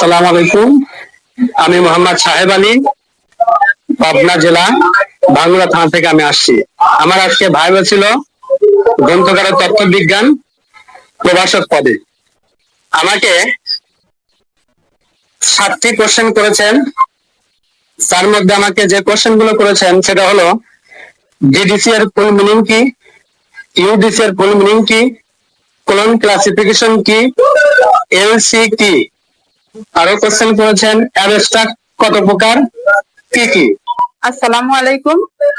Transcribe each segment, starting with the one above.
সালাম আলাইকুম। আমি মোহাম্মদ সাহেব আলী, পাবনা জেলা ভাঙ্গুড়া থানা থেকে আমি আসছি। আমার আজকে ভাইবা ছিল গ্রন্থকারের তত্ত্ব বিজ্ঞান প্রভাষক পদে। আমাকে সাতটি কোশ্চেন করেছেন। তার মধ্যে আমাকে যে কোশ্চেনগুলো করেছেন, সেটা হলো ডিডিসি এর ফুল মিনিং কি? ইউডিসি এর ফুল মিনিং কি? কোলন ক্লাসিফিকেশন কি? এলসি কি? আরও কোশ্চেন করেছেন অ্যাবস্ট্রাক্ট কত প্রকার? কি কি? আসসালামু আলাইকুম।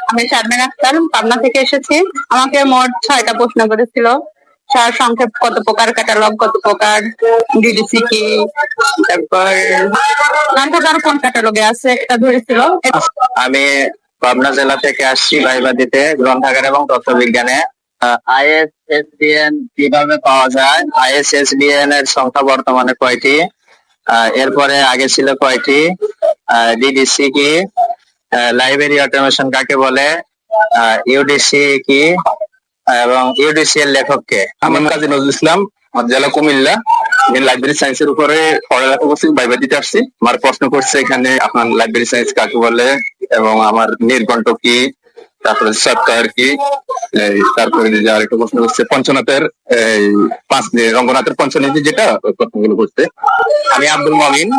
আমি শারমিন আক্তার পাবনা থেকে এসেছি। আমাকে মোট ছয়টা প্রশ্ন করেছিল। সার সংক্ষেপ কত প্রকার ক্যাটালগ কত প্রকার ডিডিসি কি? তারপর গ্রন্থাগার কোন ক্যাটালগে আছে? একটা ধরেছিল। আমি পাবনা জেলা থেকে আসছি ভাইবা দিতে গ্রন্থাগার এবং তথ্যবিজ্ঞানে। আইএসএসবিএন কীভাবে পাওয়া যায়? আইএসএসবিএন এর সংখ্যা বর্তমানে কয়টি? এরপরে আগে ছিল কয়টি? ডিডিসি কি? লাইব্রেরি অটোমেশন কাকে বলে? ইউডিসি কি? এবং ইউডিসি এর লেখক কে? আমার কাজী নজরুল ইসলাম জেলা কুমিল্লা। লাইব্রেরি সায়েন্সের উপরে পড়ালেখা করছি বাইবা দিতে আসছি। আমার প্রশ্ন করছে এখানে আপনার লাইব্রেরি সায়েন্স কাকে বলে এবং আমার নির্ঘণ্ট কি? তারপরে সপ্তাহের কি তারপরে যে আরেকটা প্রশ্ন করছে পঞ্চনাথের, এই, পাঁচ রঙ্গনাথের পঞ্চনীতি যেটা প্রশ্নগুলো করছে আমি আব্দুল মমিন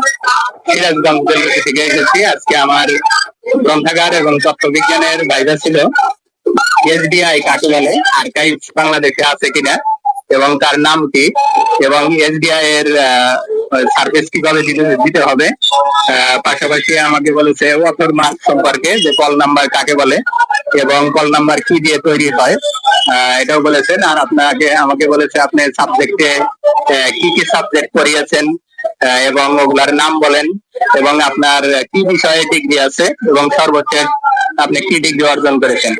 সিরাজগঞ্জ থেকে এসেছি। আজকে আমার গ্রন্থাগার এবং তত্ত্ববিজ্ঞানের বাইরে ছিল। এসডিআই কাকে বলে আর্কাইভ বাংলাদেশে আছে কিনা এবং তার নাম কি? এবং এসডিআই এর সার্ভিস কীভাবে দিতে দিতে হবে। পাশাপাশি আমাকে বলেছে ওয়াটার মার্ক সম্পর্কে যে কল নাম্বার কাকে বলে এবং কল নাম্বার কি দিয়ে তৈরি হয়? এটাও বলেছেন। আর আপনাকে আমাকে বলেছে, আপনি সাবজেক্টে কি কি সাবজেক্ট পড়িয়েছেন? এবং ওগুলার নাম বলেন। এবং আপনার কি বিষয়ে ডিগ্রি আছে? এবং সর্বোচ্চ আপনি কি ডিগ্রি অর্জন করেছেন?